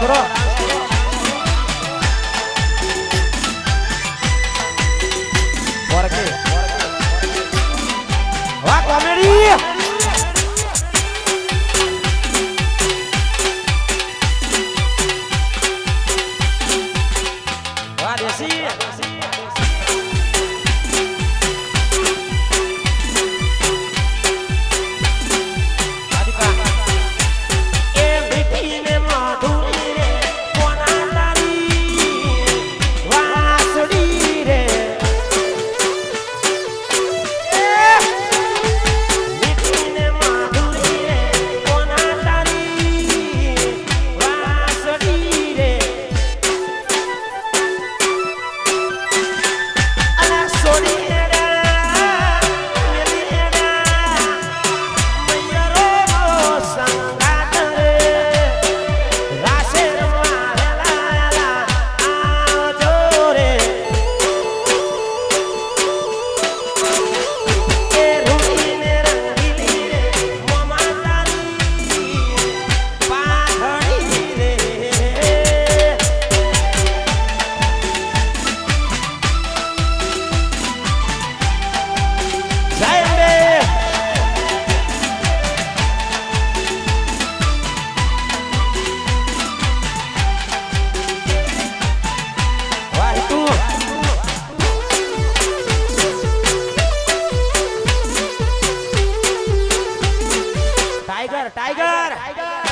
돌아 tiger tiger